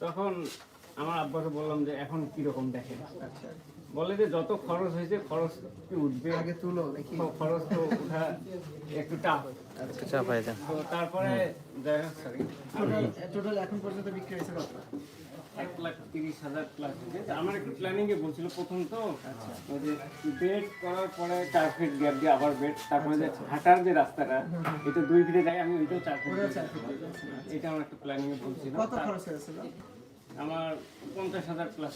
তখন আমার আব্বাকে বললাম যে এখন কীরকম দেখেন আচ্ছা বলে যে যত খরচ হয়েছে খরচ কি উঠবে? আগে তুলো নাকি? খরচ তো উঠা একটু টাফ আচ্ছা চাপাই দেন। তো তারপরে যাই হোক sorry, টোটাল টোটাল এখন পর্যন্ত বিক্রি হয়েছে কত? এক লাখ তিরিশ হাজার প্লাস আমার একটু প্ল্যানিং এ বলছিল প্রথম তো যে বেড করার পরে চার ফিট গ্যাপ দিয়ে আবার বেড তারপরে যে হাঁটার যে রাস্তাটা এটা দুই ফিটে যায় আমি ওইটাও চার ফিট। এটা আমার একটা প্ল্যানিং এ বলছিল। কত খরচ হয়েছিল? আমার পঞ্চাশ হাজার প্লাস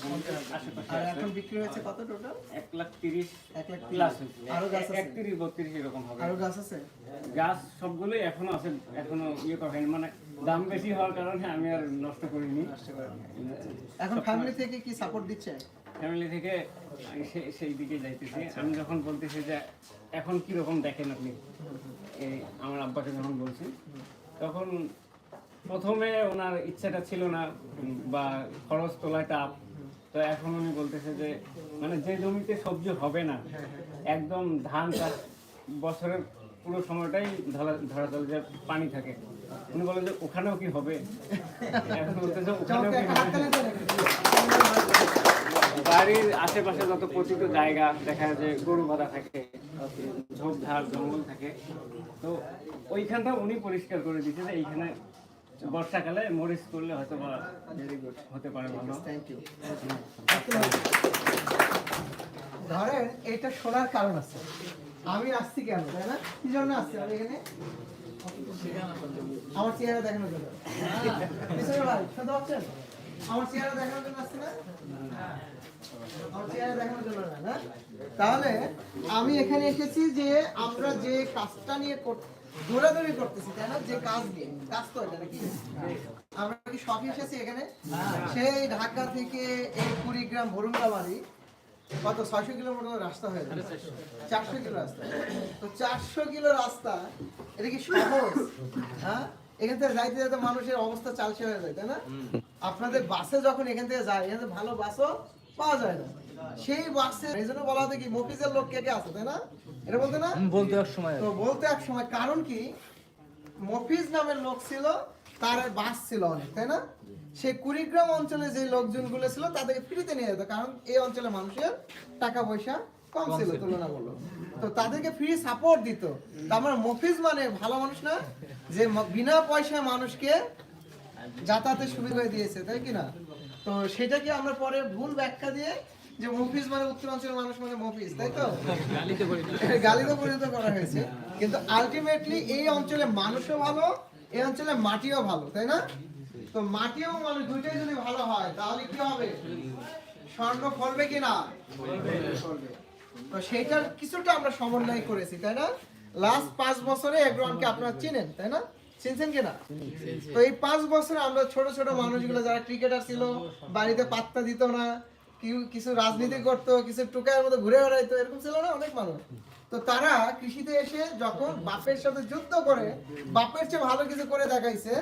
আশেপাশে এখন বিক্রি হয়েছে কত টোটাল এক লাখ তিরিশ এক লাখ প্লাস তিরিশ। আরও গাছ আছে? একত্রিশ বত্রিশ এরকম হবে। আরও গাছ আছে? গাছ সবগুলোই এখনও আছে এখনও ইয়ে করা মানে দাম বেশি হওয়ার কারণে আমি আর নষ্ট করিনি। এখন ফ্যামিলি থেকে কি সাপোর্ট দিচ্ছে? ফ্যামিলি থেকে সে- সেই দিকে যাইতেছি। আমি যখন বলতেছি যে এখন কি রকম দেখেন আপনি? এই আমার আব্বাকে যখন বলছি তখন প্রথমে ওনার ইচ্ছাটা ছিল না বা খরচ তোলায় টাপ তো এখন উনি বলতেছে যে মানে যে জমিতে সবজি হবে না একদম ধান চাষ বছরের পুরো সময়টাই ধরা ধরা চলে যে পানি থাকে। উনি বলেন যে ওখানেও কি হবে এখন বলতেছে ওখানেও কি হবে হাততালি দিয়ে রেখেছি। বাড়ির আশেপাশে যত পতিত জায়গা দেখা যায় যে গরু বাঁধা থাকে ঝোপঝাড় জঙ্গল থাকে তো ওইখানটা উনি পরিষ্কার করে দিচ্ছে যে এইখানে বর্ষাকালে মরিচ করলে হয়তো বা. হতে পারে ভালো. ধরেন এটা শোনার কারণ আছে আমি আসছি কেন তাই না কি জন্য আসছি আমি এখানে আমার চেহারা দেখানোর জন্য। ভাই শুনতে পাচ্ছেন আমার চেহারা দেখানোর জন্য আসছি না? তাহলে আমি এখানে এসেছি যে আমরা যে কাজটা নিয়ে দৌড়াদৌড়ি করতেছি তাই না? যে কাজ নিয়ে। কাজ তো এটা নাকি? আমরা কি শখ এসেছি এখানে? সেই ঢাকা থেকে এই কুড়িগ্রাম ভরুঙ্গাবাড়ি কত? ছয়শো কিলোমিটার রাস্তা হয়ে যাবে। চারশো কিলো রাস্তা। তো চারশো কিলো রাস্তা এটা কি সহজ? হ্যাঁ? এখান থেকে যাইতে যাইতে মানুষের অবস্থা চালসে হয়ে যায় তাই না? আপনাদের বাসে যখন এখান থেকে যায় এখান থেকে ভালো বাসও পাওয়া যায় না। সেই বাসে এই জন্য বলা হতো কি মফিজের লোক কে কে আছে তাই না? এটা বলতে না? বলতে এক সময়। তো বলতে এক সময় কারণ কি মফিজ নামের লোক ছিল তার বাস ছিল অনেক তাই না? সেই কুড়িগ্রাম অঞ্চলে যে লোকজনগুলো ছিল তাদেরকে ফ্রিতে নিয়ে যেত কারণ এই অঞ্চলে মানুষের টাকা পয়সা কম ছিল। তুলনামূলক। তো তাদেরকে ফ্রি সাপোর্ট দিত। তার মানে মফিজ মানে ভালো মানুষ না যে বিনা পয়সায় মানুষকে যাতায়াতের সুবিধা দিয়েছে তাই কি না? তো সেটাকে আমরা পরে ভুল ব্যাখ্যা দিয়ে যে মফিজ মানে উত্তরাঞ্চলের মানুষ মানে মফিজ তাই তো? গালিতে পরিণত। করা হয়েছে। কিন্তু আলটিমেটলি এই অঞ্চলে মানুষও ভালো এই অঞ্চলে মাটিও ভালো, তাই না? তো মাটিও মানুষ দুইটাই যদি ভালো হয়, তাহলে কি হবে? স্বর্ণ ফলবে কি না। তো সেইটার কিছুটা আমরা সমন্বয় করেছি, তাই না? লাস্ট পাঁচ বছরে আপনারা চিনেন, তাই না? চিনছেন কিনা তো এই পাঁচ বছরে আমরা ছোট ছোট মানুষগুলো, যারা ক্রিকেটার ছিল, বাড়িতে পাত্তা দিত না কিছু রাজনীতি করতো, কিছু টুকায়ের মতো ঘুরে বেড়াইতো, এরকম ছিল না অনেক মানুষ? তো তারা কৃষিতে এসে যখন বাপের সাথে যুদ্ধ করে বাপের চেয়ে ভালো কিছু করে দেখাইছে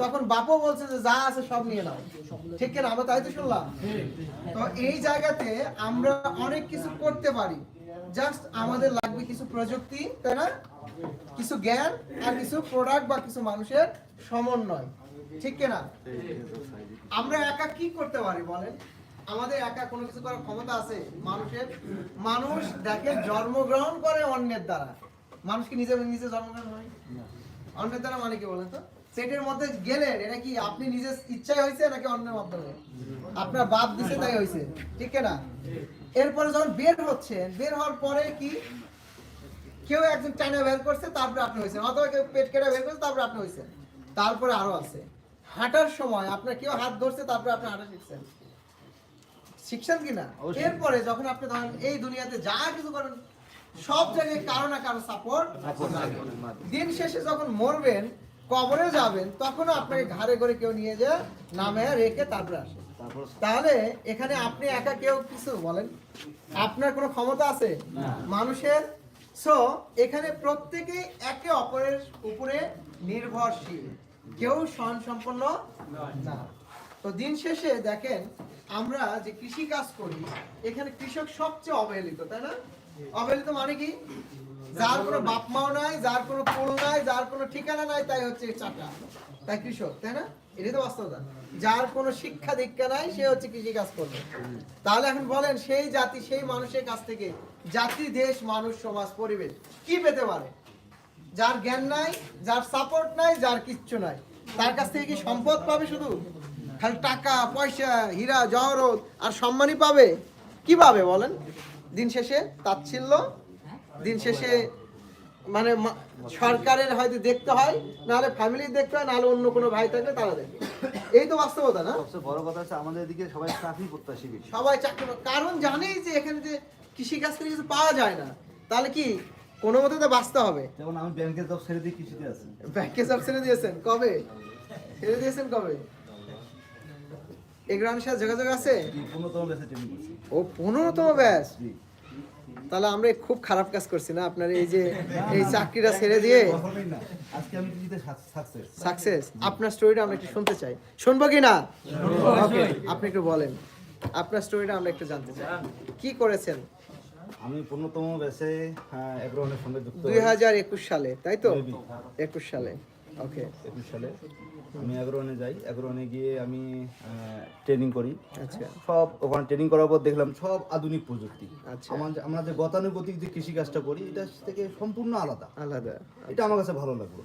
তখন বাপও বলছে যে যা আছে সব নিয়ে নাও। ঠিক কিনা? আমরা তাই তো শুনলাম। তো এই জায়গাতে আমরা অনেক কিছু করতে পারি। জাস্ট আমাদের লাগবে কিছু প্রযুক্তি তাই না? কিছু জ্ঞান আর কিছু প্রোডাক্ট বা কিছু মানুষের সমন্বয়। ঠিক কিনা? আমরা একা কি করতে পারি বলেন? আমাদের একা কোনো কিছু করার ক্ষমতা আছে? মানুষের। মানুষ দেখে জন্মগ্রহণ করে অন্যের দ্বারা। মানুষ কি নিজে নিজে জন্মগ্রহণ হয় অন্যের দ্বারা মানে কি বলেন তো? সেটের মধ্যে গেলেন এটা কি আপনি নিজের ইচ্ছায় হয়েছে নাকি অন্যের মাধ্যমে আপনার বাপ দিছে, তাই হয়েছে। ঠিক না? এরপরে যখন বের হচ্ছেন বের হওয়ার পরে কি কেউ একজন টাইনা বের করছে, তারপরে আপনি হয়েছেন। অথবা কেউ পেট কেটে বের করছে, তারপরে আপনি হয়েছেন। তারপরে আরও আছে। হাঁটার সময় আপনার কেউ হাত ধরছে, তারপরে আপনি হাঁটা শিখছেন। শিখছেন কিনা? এরপরে যখন আপনি ধরেন এই দুনিয়াতে যা কিছু করেন সব জায়গায় কারও না কারও সাপোর্ট দিন শেষে যখন মরবেন কবরে যাবেন তখনও আপনাকে ঘাড়ে করে কেউ নিয়ে যায় নামে রেখে তারপরে আসে। তাহলে এখানে আপনি একা কেউ কিছু বলেন? আপনার কোনো ক্ষমতা আছে? মানুষের? সো এখানে প্রত্যেকেই একে অপরের উপরে নির্ভরশীল। কেউ স্বয়ং সম্পন্ন না। তো দিন শেষে দেখেন আমরা যে কৃষি কাজ করি, এখানে কৃষক সবচেয়ে অবহেলিত, তাই না? অবহেলিত মানে কি? যার কোনো বাপ মাও নাই, যার কোনো কুল নাই, যার কোনো ঠিকানা নাই, তাই হচ্ছে চাটা তাই কৃষক, তাই না? এটাই তো বাস্তবতা। যার কোনো শিক্ষা দীক্ষা নাই, সে হচ্ছে কৃষি কাজ করবে। তাহলে এখন বলেন, সেই জাতি, সেই মানুষের কাছ থেকে জাতি, দেশ, মানুষ, সমাজ, পরিবেশ কি পেতে পারে? যার জ্ঞান নাই, যার সাপোর্ট নাই, যার কিচ্ছু নাই, তার কাছ থেকে কি সম্পদ পাবে শুধু? খালি টাকা পয়সা হীরা জহরত আর সম্মানই পাবে। কি পাবে বলেন? দিন শেষে তাচ্ছিল্য দিন শেষে মানে সরকারের হয়তো দেখতে হয় নাহলে ফ্যামিলির দেখতে হয় নাহলে অন্য কোনো ভাই থাকলে তারা দেখবে এই তো বাস্তবতা না? সবচেয়ে বড় কথা হচ্ছে আমাদের এদিকে সবাই চাকরি প্রত্যাশী সবাই চাকরি কারণ জানেই যে এখানে যে কৃষি কাজ থেকে কিছু পাওয়া যায় না। তাহলে কি কোনো মতে তো বাঁচতে হবে? যেমন আমি ব্যাংকের জব ছেড়ে দিয়ে কৃষিতে আছি। ব্যাংকে সব ছেড়ে দিয়েছেন? কবে? ছেড়ে দিয়েছেন কবে? এগ্রামের সাথে যোগাযোগ আছে? ও পনেরোতম ব্যাস তাহলে আমরা খুব খারাপ কাজ করছি না? আপনার এই যে এই চাকরিটা ছেড়ে দিয়ে? সাকসেস আপনার স্টোরিটা আমরা একটু শুনতে চাই। শুনব কি না? ওকে আপনি একটু বলেন। আপনার স্টোরিটা আমরা একটু জানতে চাই। কি করেছেন? আমি পূর্ণতম বেসে এগ্রহণের সঙ্গে যুক্ত। দুই হাজার একুশ সালে তাই তো? Maybe। একুশ সালে ওকে একুশ সালে। আমি এগ্রহণে যাই। এগ্রহণে গিয়ে আমি ট্রেনিং করি। আচ্ছা। সব ওখানে ট্রেনিং করার পর দেখলাম সব আধুনিক প্রযুক্তি। আচ্ছা। আমার যে- গতানুগতিক যে কৃষি কাজটা করি এটা থেকে সম্পূর্ণ আলাদা। আলাদা। এটা আমার কাছে ভালো লাগল।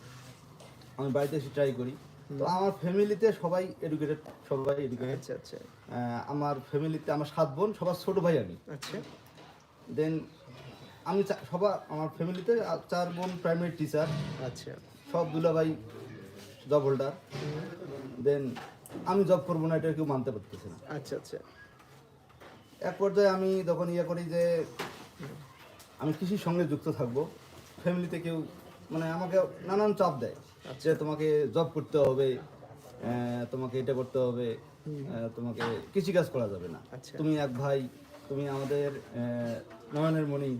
আমি বাড়িতে এসে ট্রাই করি। তো আমার ফ্যামিলিতে সবাই এডুকেটেড সবাই এডুকেটেড আচ্ছা আচ্ছা। আমার ফ্যামিলিতে আমার সাত বোন সবার ছোট ভাই আমি। আচ্ছা। দেন আমি সবার আমার ফ্যামিলিতে চার বোন প্রাইমারি টিচার আচ্ছা। সব দুলাভাই জব হোল্ডার দেন আমি জব করব না এটা কেউ মানতে পারতেছে না। আচ্ছা আচ্ছা। এক পর্যায়ে আমি তখন ইয়ে করি যে আমি কৃষির সঙ্গে যুক্ত থাকব। ফ্যামিলিতে কেউ মানে আমাকে নানান চাপ দেয় যে তোমাকে জব করতে হবে তোমাকে এটা করতে হবে তোমাকে কৃষিকাজ করা যাবে না। আচ্ছা। তুমি এক ভাই তুমি আমাদের নয়নের মণি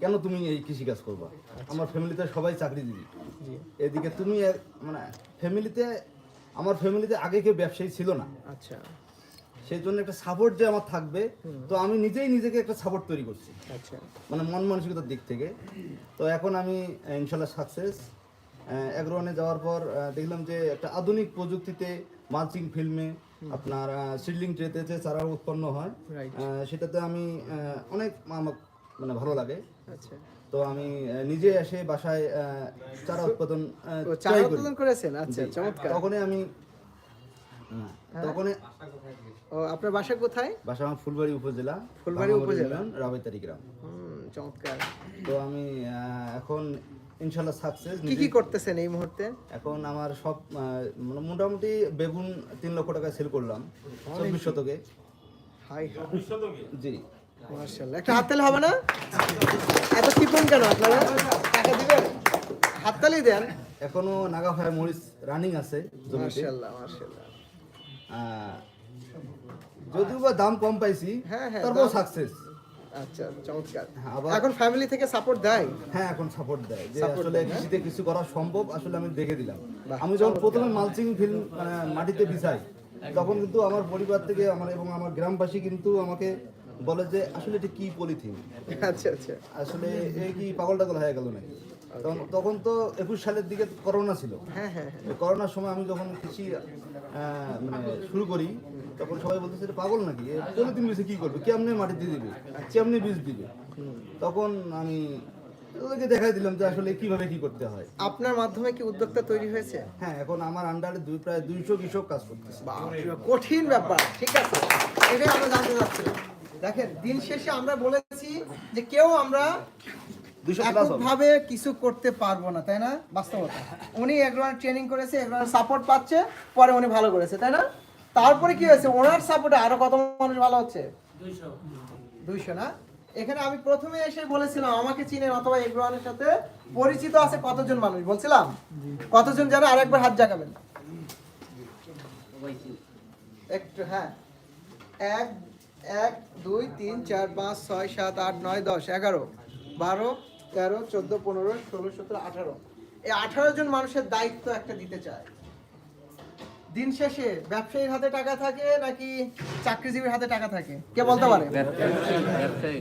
কেন তুমি এই কৃষিকাজ করবা? আমার ফ্যামিলিতে সবাই চাকরিজীবী জি। এদিকে তুমি মানে ফ্যামিলিতে আমার ফ্যামিলিতে আগে কেউ ব্যবসায়ী ছিল না। আচ্ছা। সেই জন্য একটা সাপোর্ট যে আমার থাকবে তো আমি নিজেই নিজেকে একটা সাপোর্ট তৈরি করছি। আচ্ছা। মানে মন মানসিকতার দিক থেকে। তো এখন আমি ইনশাল্লাহ সাকসেস এগ্রোনে যাওয়ার পর দেখলাম যে একটা আধুনিক প্রযুক্তিতে মালচিং ফিল্মে আপনার সিডলিং ট্রেতে যে চারা উৎপন্ন হয় সেটাতে আমি অনেক আমার মানে ভালো লাগে। আচ্ছা। তো আমি নিজে এসে বাসায় চারা উৎপাদন চারা উৎপাদন করেছেন? আচ্ছা চমৎকার। তখনই আমি হ্যাঁ, তখনই ও আপনার বাসা কোথায়? বাসা আমার ফুলবাড়ি উপজেলা ফুলবাড়ি উপজেলা? রাবাইতারি গ্রাম। চমৎকার। তো আমি এখন ইনশাল্লাহ সাকসেস কি কি করতেছেন এই মুহূর্তে? এখন আমার সব মানে মোটামুটি বেগুন তিন লক্ষ টাকা সেল করলাম চব্বিশ শতকে। হাই জি। মার্শাল্লাহ একটা হাততালি হবে না? এত কৃপণ কেন আপনারা? টাকা দিবেন? হাততালি দেন। এখনও নাগা ফায়ার মরিচ রানিং আছে মার্শাল্লাহ মার্শাল্লাহ যদিও বা দাম কম পাইছি হ্যাঁ, হ্যাঁ, তারপর সাকসেস আচ্ছা চমৎকার। আবার- এখন ফ্যামিলি থেকে সাপোর্ট দেয়? হ্যাঁ এখন সাপোর্ট দেয়। যে আসলে কৃষিতে কিছু করা সম্ভব আসলে আমি দেখে দিলাম। আমি যখন প্রথমে মালচিং ফিল্ম মাটিতে বিছাই তখন কিন্তু আমার পরিবার থেকে আমার এবং আমার গ্রামবাসী কিন্তু আমাকে বলে যে আসলে এটা কি পলিথিন? আচ্ছা আচ্ছা। আসলে এই কি পাগল টাগল হয়ে গেল নাকি? তখন তখন তো একুশ সালের দিকে করোনা ছিল। হ্যাঁ হ্যাঁ হ্যাঁ। করোনার সময় আমি যখন কৃষি মানে শুরু করি তখন সবাই বলতেছে এটা পাগল নাকি? পলিথিন বেশি কি করবে? কেমনে মাটিতে দিবে? কেমনে বীজ দিবে? তখন আমি ওদেরকে দেখাই দিলাম যে আসলে কীভাবে কি করতে হয়। আপনার মাধ্যমে কি উদ্যোক্তা তৈরি হয়েছে? হ্যাঁ এখন আমার আন্ডারে দুই প্রায় দুইশো কৃষক কাজ করতেছে। কঠিন ব্যাপার ঠিক আছে। এটাই আমরা জানতে চাচ্ছিলাম। দেখেন দিন শেষে আমরা বলেছি যে কেউ আমরা এককভাবে কিছু করতে পারব না তাই না? বাস্তবতা। উনি একজনের ট্রেনিং করেছে একজনের সাপোর্ট পাচ্ছে পরে উনি ভালো করেছে তাই না? তারপরে কি হয়েছে? ওনার সাপোর্টে আরও কত মানুষ ভালো হচ্ছে? দুইশো। না? এখানে আমি প্রথমে এসে বলেছিলাম আমাকে চিনেন অথবা এগ্রোয়ানের সাথে পরিচিত আছে কতজন মানুষ? বলছিলাম? কতজন যেন আরেকবার হাত জাগাবেন? একটু হ্যাঁ। এক এক দুই তিন চার পাঁচ ছয় সাত আট নয় দশ এগারো বারো তেরো চোদ্দ পনেরো ষোলো সতেরো আঠারো। এই আঠারো জন মানুষের দায়িত্ব একটা দিতে চায়। দিন শেষে ব্যবসায়ীর হাতে টাকা থাকে নাকি চাকরিজীবীর হাতে টাকা থাকে? কে বলতে পারে?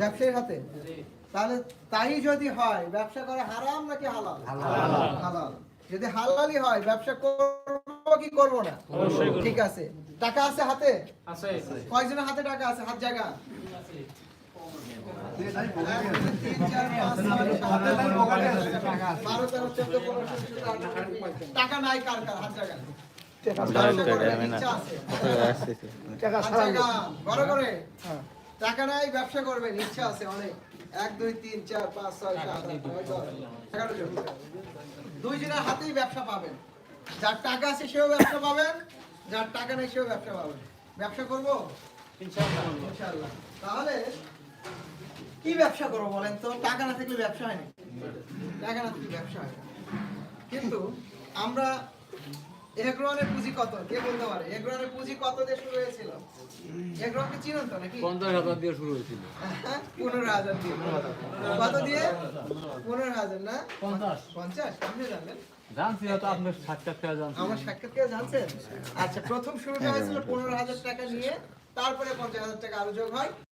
ব্যবসায়ীর হাতে? তাহলে তাই যদি হয় ব্যবসা করা হারাম নাকি হালাল? হালাল। যদি হালালি হয় ব্যবসা করব কি করব না? ঠিক আছে। টাকা আছে হাতে? আছে কয়জনের হাতে টাকা আছে? হাত জায়গা। টাকা নাই কার কার হাত জায়গা বড় করে। টাকা নাই ব্যবসা করবেন ইচ্ছা আছে অনেক। এক দুই তিন চার পাঁচ ছয় সাত আট দুই জনের হাতেই ব্যবসা পাবেন। যার টাকা আছে সেও ব্যবসা পাবেন যার টাকা নেই সেও ব্যবসা পাবেন। ব্যবসা করব? ইনশাআল্লাহ। তাহলে কি ব্যবসা করব বলেন তো? টাকা না থাকলে ব্যবসা হয় না। টাকা না থাকলে ব্যবসা হয় কিন্তু আমরা এগ্রোয়ানের পুঁজি কত? কে বলতে পারে? এগ্রোয়ানের পুঁজি কত দিয়ে শুরু হয়েছিল? এগ্রোয়ানকে চিনেন তো নাকি? পঞ্চাশ হাজার দিয়ে শুরু হয়েছিল। হ্যাঁ, পনেরো হাজার দিয়ে। কত দিয়ে? পনেরো হাজার না? পঞ্চাশ। পঞ্চাশ? আপনি জানছি হয়তো আপনার সাক্ষাৎকার জানছি আমার সাক্ষাৎকার জানছেন? আচ্ছা প্রথম শুরুটা হয়েছিল পনেরো হাজার টাকা নিয়ে তারপরে পঞ্চাশ হাজার টাকা আরও যোগ হয়।